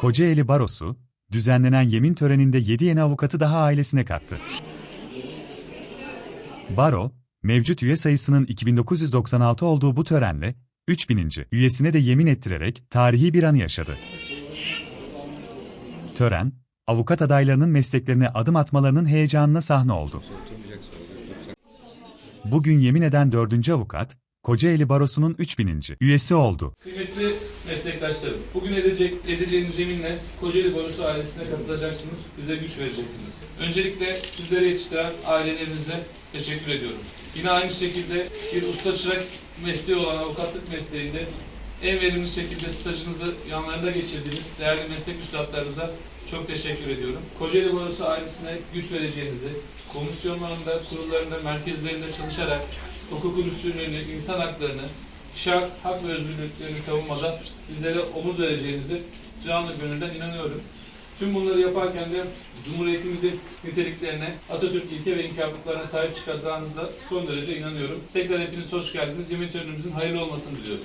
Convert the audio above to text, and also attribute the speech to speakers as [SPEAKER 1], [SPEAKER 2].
[SPEAKER 1] Kocaeli Barosu, düzenlenen yemin töreninde 7 yeni avukatı daha ailesine kattı. Baro, mevcut üye sayısının 2996 olduğu bu törenle, 3000. üyesine de yemin ettirerek tarihi bir anı yaşadı. Tören, avukat adaylarının mesleklerine adım atmalarının heyecanına sahne oldu. Bugün yemin eden dördüncü avukat, Kocaeli Barosu'nun 3000. üyesi oldu.
[SPEAKER 2] Kıymetli meslektaşlarım, bugün edecek, edeceğiniz yeminle Kocaeli Borusu ailesine katılacaksınız, bize güç vereceksiniz. Öncelikle sizlere yetiştiren ailelerinize teşekkür ediyorum. Yine aynı şekilde bir usta çırak mesleği olan avukatlık mesleğinde en verimli şekilde stajınızı yanlarında geçirdiğiniz değerli meslek üstadlarınıza çok teşekkür ediyorum. Kocaeli Borusu ailesine güç vereceğinizi, komisyonlarında, kurullarında, merkezlerinde çalışarak hukukun üstünlüğünü, insan haklarını, kişi hak, ve özgürlüklerini savunmada bizlere omuz vereceğinizi canı gönülden inanıyorum. Tüm bunları yaparken de Cumhuriyetimizin niteliklerine, Atatürk ilke ve inkârlıklarına sahip çıkacağınızda son derece inanıyorum. Tekrar hepiniz hoş geldiniz. Yemin törenimizin hayırlı olmasını diliyorum.